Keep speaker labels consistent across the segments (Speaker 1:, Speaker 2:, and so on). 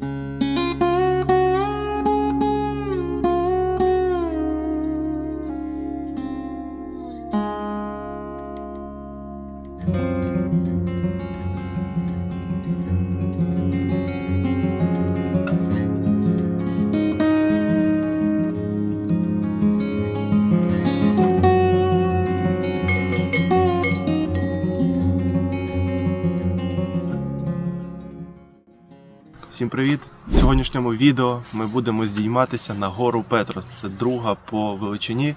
Speaker 1: thank you Всім привіт! В сьогоднішньому відео ми будемо здійматися на гору Петрос. Це друга по величині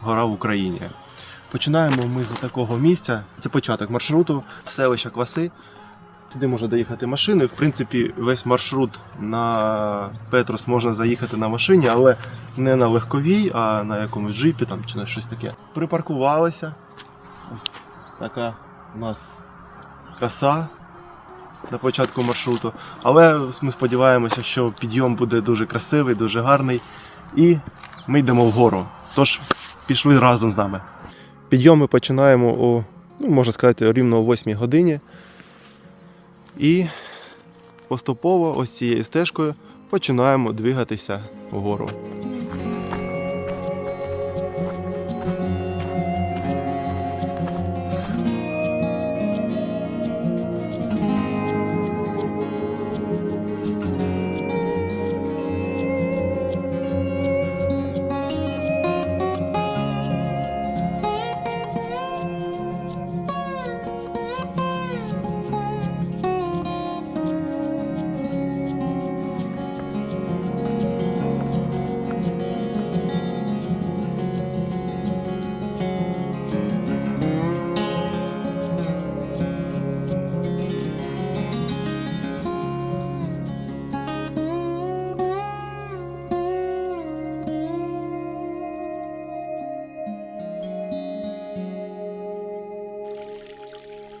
Speaker 1: гора в Україні. Починаємо ми з такого місця. Це початок маршруту, селища Кваси. Туди може доїхати машини. В принципі, весь маршрут на Петрос можна заїхати на машині, але не на легковій, а на якомусь джипі там, чи на щось таке. Припаркувалися. Ось така у нас краса на початку маршруту. Але ми сподіваємося, що підйом буде дуже красивий, дуже гарний. І ми йдемо вгору. Тож пішли разом з нами. Підйом ми починаємо о, ну, можна сказати, рівно о 8 годині. І поступово ось цією стежкою починаємо двигатися вгору.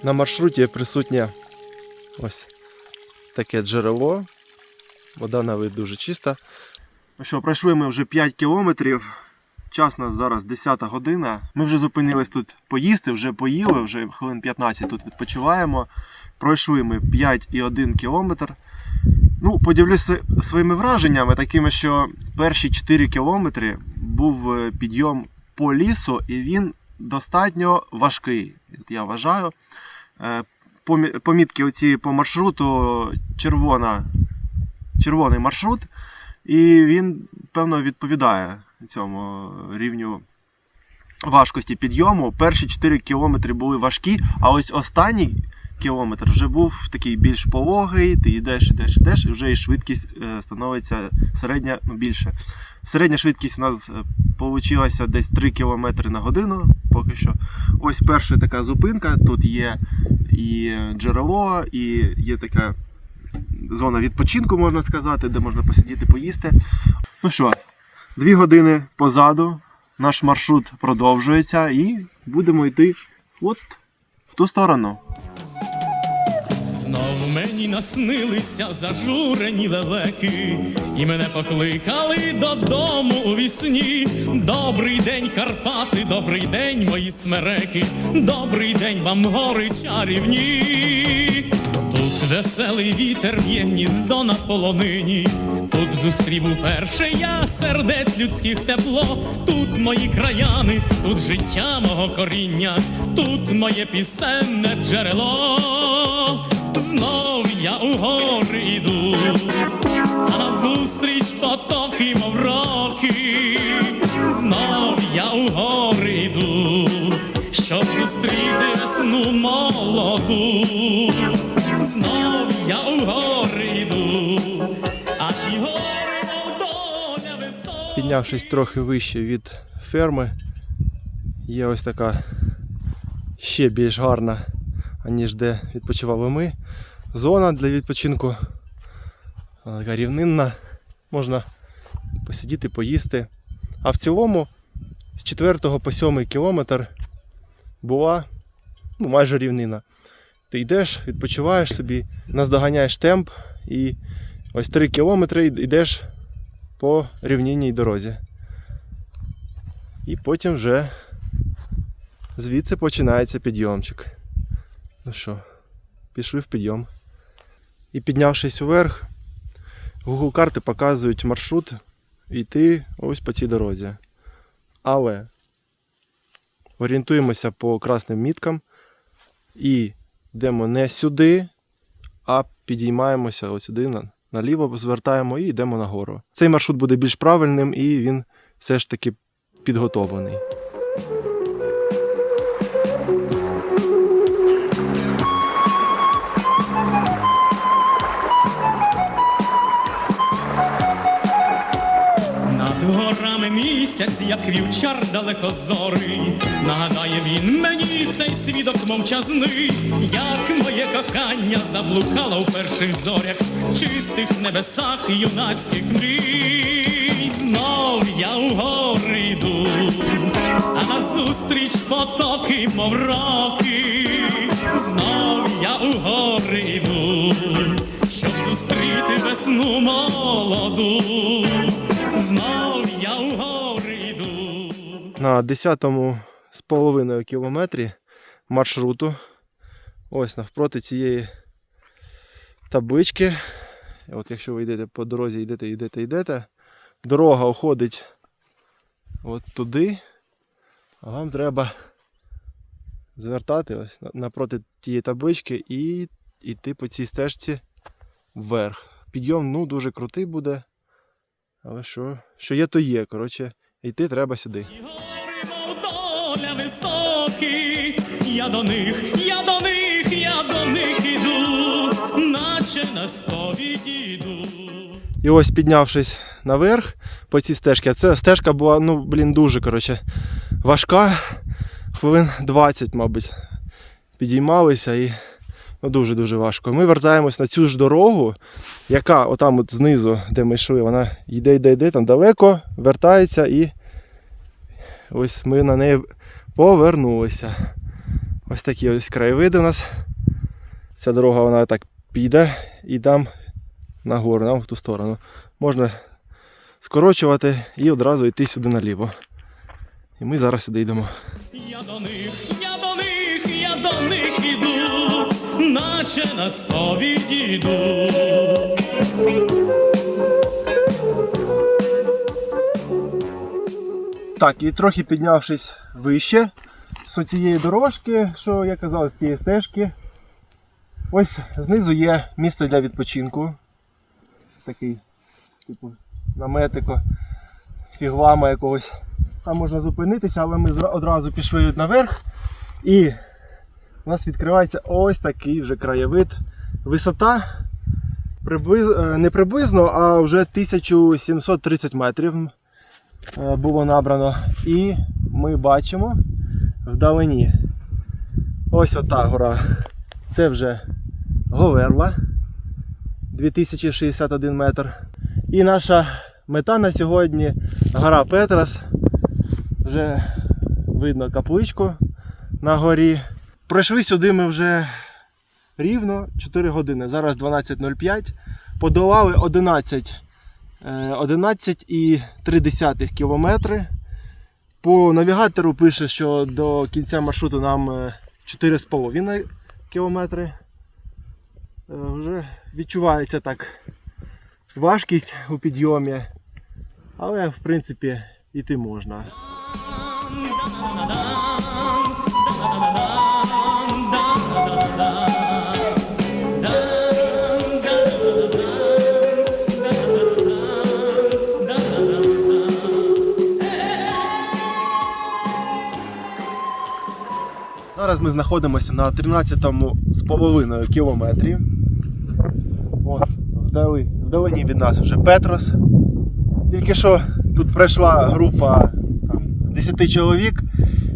Speaker 1: На маршруті присутнє ось таке джерело. Вода на вид дуже чиста. Ну що, пройшли ми вже 5 кілометрів. Час у нас зараз 10 година. Ми вже зупинились тут поїсти, вже поїли, вже хвилин 15 тут відпочиваємо. Пройшли ми 5,1 кілометр. Ну, поділюся своїми враженнями, такими, що перші 4 кілометри був е, підйом по лісу, і він достатньо важкий, я вважаю. Е, помі- Помітки оці по маршруту червона, червоний маршрут, і він, певно, відповідає цьому рівню важкості підйому. Перші 4 кілометри були важкі, а ось останній кілометр вже був такий більш пологий, ти йдеш, йдеш, йдеш, і вже і швидкість е, становиться середня, ну більше. Середня швидкість у нас вийшла десь 3 км на годину поки що. Ось перша така зупинка. Тут є і джерело, і є така зона відпочинку, можна сказати, де можна посидіти, поїсти. Ну що, дві години позаду. Наш маршрут продовжується і будемо йти от в ту сторону.
Speaker 2: Знов мені наснилися зажурені лелеки, і мене покликали додому у вісні. Добрий день, Карпати, добрий день, мої смереки, добрий день вам гори чарівні. Тут веселий вітер в'є гніздо на полонині. Тут зустрів уперше я сердець людських тепло. Тут мої краяни, тут життя мого коріння, тут моє пісенне джерело. Знов я у гори йду, а назустріч потоки, мов роки. Знов я у гори йду, щоб зустріти весну молоду. Знов я у гори йду, а ті гори, мов доля.
Speaker 1: Піднявшись трохи вище від ферми, є ось така ще більш гарна, аніж де відпочивали ми. Зона для відпочинку. Вона така рівнинна. Можна посидіти, поїсти. А в цілому з 4 по 7 кілометр була ну, майже рівнина. Ти йдеш, відпочиваєш собі, наздоганяєш темп і ось 3 кілометри йдеш по рівнинній дорозі. І потім вже звідси починається підйомчик. Ну що, пішли в підйом. І піднявшись уверх, Google карти показують маршрут йти ось по цій дорозі. Але орієнтуємося по красним міткам і йдемо не сюди, а підіймаємося сюди наліво, звертаємо і йдемо нагору. Цей маршрут буде більш правильним і він все ж таки підготовлений.
Speaker 2: Як вівчар далекозорий, нагадає він мені цей свідок мовчазний, як моє кохання заблукало в перших зорях, чистих небесах юнацьких мрій. Знов я у гори йду, а назустріч потоки, мов роки. Знов я у гори йду, щоб зустріти весну молоду. Знов
Speaker 1: На 10-му з половиною кілометрі маршруту. Ось навпроти цієї таблички. От якщо ви йдете по дорозі, йдете, йдете, йдете, дорога уходить от туди, а вам треба звертати ось напроти тієї таблички і йти по цій стежці вверх. Підйом ну, дуже крутий буде. Але що, що є, то є. Коротше, йти треба сюди.
Speaker 2: Доля високі, я до них, я до них, я до них іду, наче на сповіді йду.
Speaker 1: І ось піднявшись наверх по цій стежці, а ця стежка була, ну, блін, дуже коротше, важка. Хвилин 20, мабуть, підіймалися і ну, дуже-дуже важко. Ми вертаємось на цю ж дорогу, яка отам от знизу, де ми йшли, вона йде, йде, йде, там далеко, вертається і ось ми на неї повернулися. Ось такі ось краєвиди у нас. Ця дорога вона так піде і там нагору, нам в ту сторону. Можна скорочувати і одразу йти сюди наліво. І ми зараз сюди йдемо.
Speaker 2: Я до них, я до них, я до них іду, наче на сповіді йду.
Speaker 1: Так, і трохи піднявшись вище з тієї дорожки, що я казав, з тієї стежки. Ось знизу є місце для відпочинку. Такий, типу, наметико, фігвама якогось. Там можна зупинитися, але ми одразу пішли наверх. І у нас відкривається ось такий вже краєвид. Висота приблиз... е, не приблизно, а вже 1730 метрів було набрано. І ми бачимо вдалині. Ось ота гора. Це вже Говерла 2061 метр. І наша мета на сьогодні гора Петрас. Вже видно капличку на горі. Пройшли сюди ми вже рівно 4 години. Зараз 12.05. Подолали 11 е, 11,3 кілометри. По навігатору пише, що до кінця маршруту нам е, 4,5 кілометри. Е, Вже відчувається так важкість у підйомі, але в принципі йти можна. Зараз ми знаходимося на 13-му з половиною кілометрі. От, вдали, вдалині від нас вже Петрос. Тільки що тут пройшла група там, з 10 чоловік.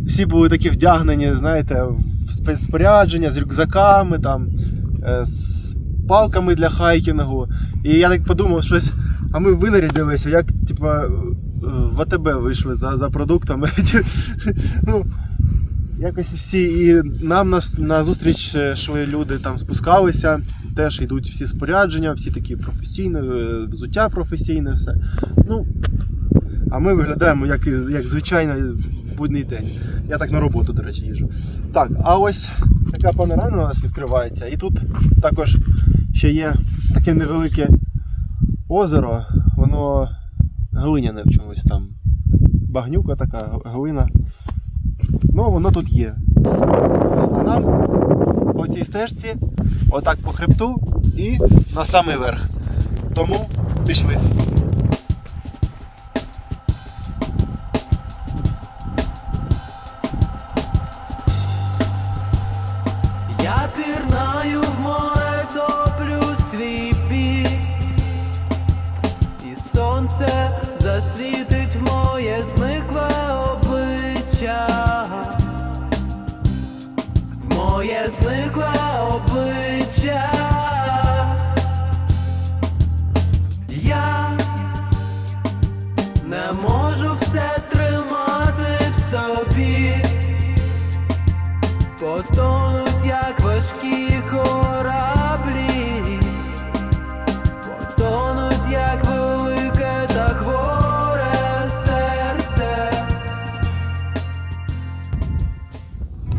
Speaker 1: Всі були такі вдягнені, знаєте, в спецспорядження з рюкзаками, там, е, з палками для хайкінгу. І я так подумав, щось. А ми винарядилися, як типа в АТБ вийшли за, за продуктами. ну, якось всі. І нам на, на зустріч е, йшли люди, там спускалися, теж йдуть всі спорядження, всі такі професійні, е, взуття професійне, все. Ну, а ми виглядаємо як, як звичайний будній день. Я так на роботу, до речі, їжджу. Так, а ось така панорама у нас відкривається. І тут також ще є таке невелике озеро, воно глиняне в чомусь там. Багнюка така, глина. Ну, воно тут є. А нам по цій стежці, отак по хребту і на самий верх. Тому пішли.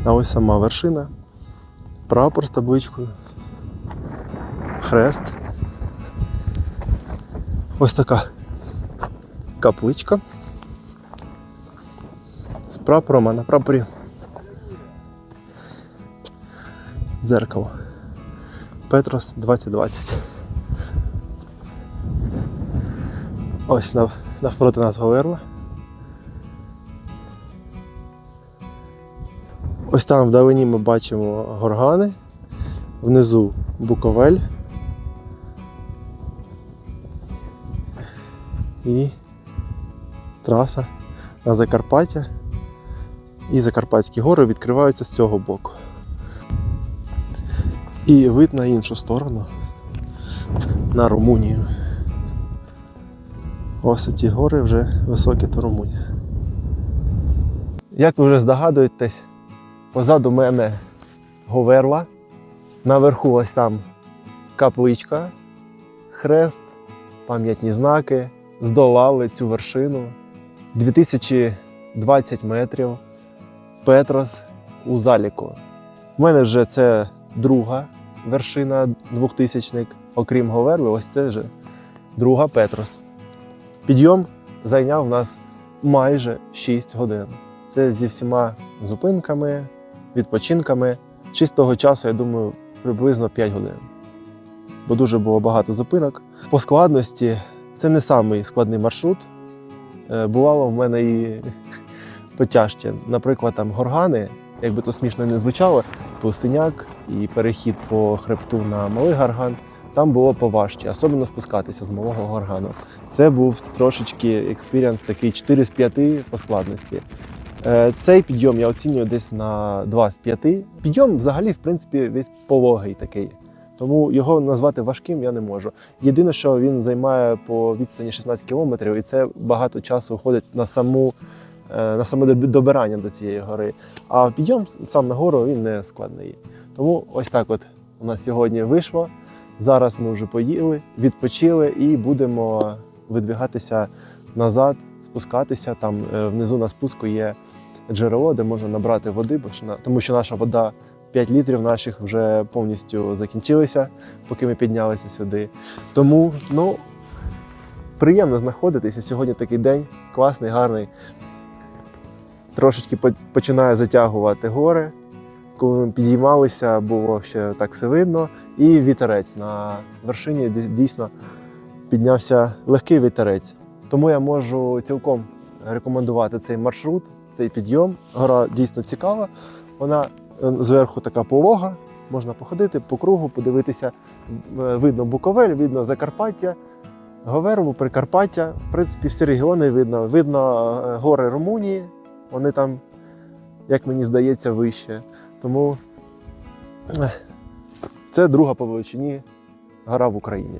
Speaker 1: А ось сама вершина. Прапор з табличкою. Хрест. Ось така капличка. З прапором, а на прапорі дзеркало. Петрос 2020. Ось нав, навпроти нас Говерла. Ось там вдалині ми бачимо горгани, внизу Буковель. І траса на Закарпаття. І Закарпатські гори відкриваються з цього боку. І вид на іншу сторону, на Румунію. Ось ці гори вже високі, то Румунія. Як ви вже здогадуєтесь, позаду мене Говерла. Наверху ось там капличка, хрест, пам'ятні знаки. Здолали цю вершину. 2020 метрів. Петрос у заліку. У мене вже це друга вершина двохтисячник, окрім Говерли, ось це вже друга Петрос. Підйом зайняв нас майже 6 годин. Це зі всіма зупинками, відпочинками. Чистого часу, я думаю, приблизно 5 годин. Бо дуже було багато зупинок. По складності це не самий складний маршрут. Е, Бувало в мене і потяжче. Наприклад, там горгани, як би то смішно не звучало, то синяк і перехід по хребту на малий гарган. Там було поважче, особливо спускатися з малого горгану. Це був трошечки експіріанс такий 4 з 5 по складності. Е, Цей підйом я оцінюю десь на 2 з 5. Підйом взагалі, в принципі, весь пологий такий. Тому його назвати важким я не можу. Єдине, що він займає по відстані 16 кілометрів, і це багато часу уходить на саму е, на саме добирання до цієї гори. А підйом сам на гору він не складний. Тому ось так от у нас сьогодні вийшло. Зараз ми вже поїли, відпочили і будемо видвигатися назад, спускатися. Там е, внизу на спуску є джерело, де можна набрати води, бо тому що наша вода 5 літрів наших вже повністю закінчилися, поки ми піднялися сюди. Тому ну, приємно знаходитися. Сьогодні такий день класний, гарний. Трошечки починає затягувати гори. Коли ми підіймалися, було ще так все видно. І вітерець на вершині ді- дійсно піднявся легкий вітерець. Тому я можу цілком рекомендувати цей маршрут, цей підйом. Гора дійсно цікава. Вона е, зверху така полога. Можна походити по кругу, подивитися. Е, Видно Буковель, видно Закарпаття, Говерлу, Прикарпаття. В принципі, всі регіони видно. Видно е, гори Румунії. Вони там, як мені здається, вище. Тому це друга по величині гора в Україні.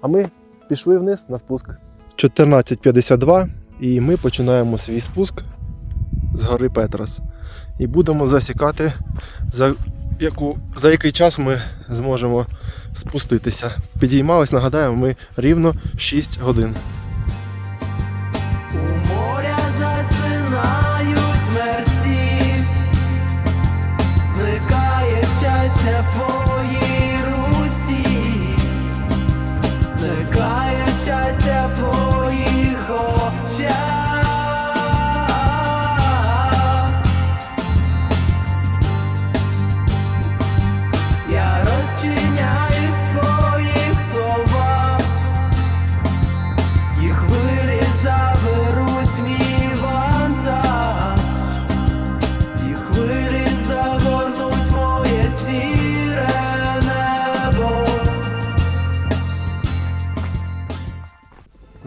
Speaker 1: А ми пішли вниз на спуск. 14.52 і ми починаємо свій спуск з гори Петрос. І будемо засікати, за, яку, за який час ми зможемо спуститися. Підіймались, нагадаємо, ми рівно 6 годин.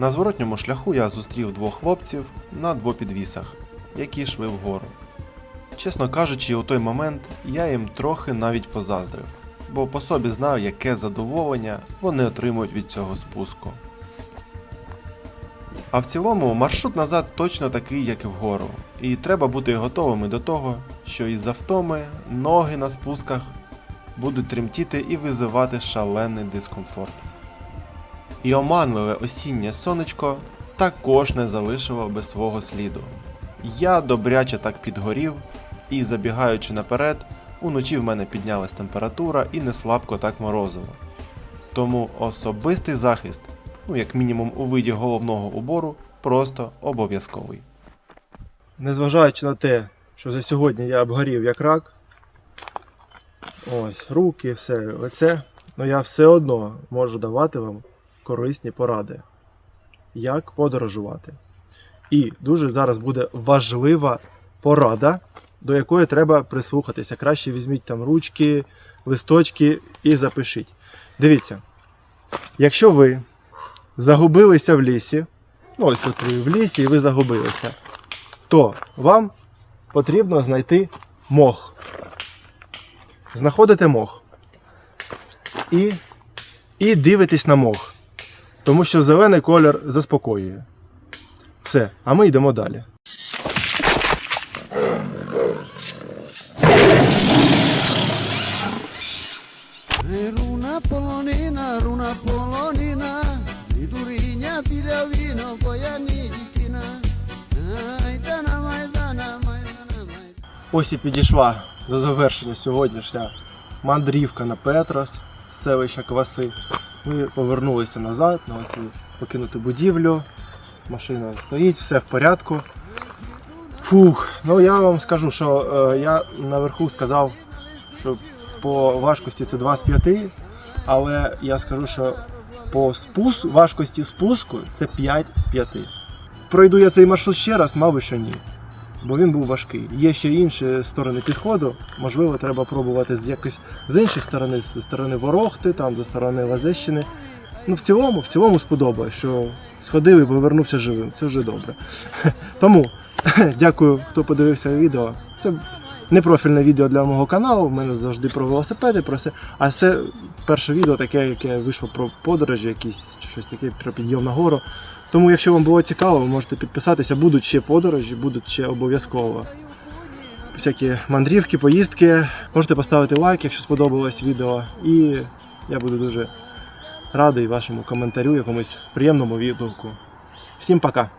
Speaker 1: На зворотньому шляху я зустрів двох хлопців на двопідвісах, які йшли вгору. Чесно кажучи, у той момент я їм трохи навіть позаздрив, бо по собі знав, яке задоволення вони отримують від цього спуску. А в цілому маршрут назад точно такий, як і вгору, і треба бути готовими до того, що із-за втоми ноги на спусках будуть тремтіти і визивати шалений дискомфорт. І оманливе осіннє сонечко також не залишило без свого сліду. Я добряче так підгорів, і забігаючи наперед, уночі в мене піднялась температура і не слабко так морозило. Тому особистий захист, ну як мінімум у виді головного убору, просто обов'язковий. Незважаючи на те, що за сьогодні я обгорів як рак, ось руки, все лице, ну я все одно можу давати вам корисні поради, як подорожувати. І дуже зараз буде важлива порада, до якої треба прислухатися. Краще візьміть там ручки, листочки і запишіть. Дивіться, якщо ви загубилися в лісі, ну ось от ви в лісі і ви загубилися, то вам потрібно знайти мох. Знаходите мох. І, і дивитесь на мох. Тому що зелений колір заспокоює. Все, а ми йдемо далі.
Speaker 3: Runa polonina, runa polonina, Lidurinya pilha vino, poiani dikina. Maidana, maidana, maidana, maidana.
Speaker 1: Ось і підійшла до завершення сьогоднішня мандрівка на Петрос селища Кваси. Ми повернулися назад на цю покинуту будівлю. Машина стоїть, все в порядку. Фух, ну я вам скажу, що е, я наверху сказав, що по важкості це 2 з 5, але я скажу, що по спус, важкості спуску це 5 з 5. Пройду я цей маршрут ще раз, мабуть, що ні бо він був важкий. Є ще інші сторони підходу. Можливо, треба пробувати з якось з інших сторони, з сторони Ворохти, там зі сторони Лазещини. Ну, в цілому, в цілому сподобає, що сходив і повернувся живим. Це вже добре. Тому дякую, хто подивився відео. Це не профільне відео для мого каналу. У мене завжди про велосипеди, про все. А це перше відео таке, яке вийшло про подорожі, якісь щось таке про підйом на гору. Тому, якщо вам було цікаво, ви можете підписатися. Будуть ще подорожі, будуть ще обов'язково всякі мандрівки, поїздки. Можете поставити лайк, якщо сподобалось відео. І я буду дуже радий вашому коментарю, якомусь приємному відгуку. Всім пока!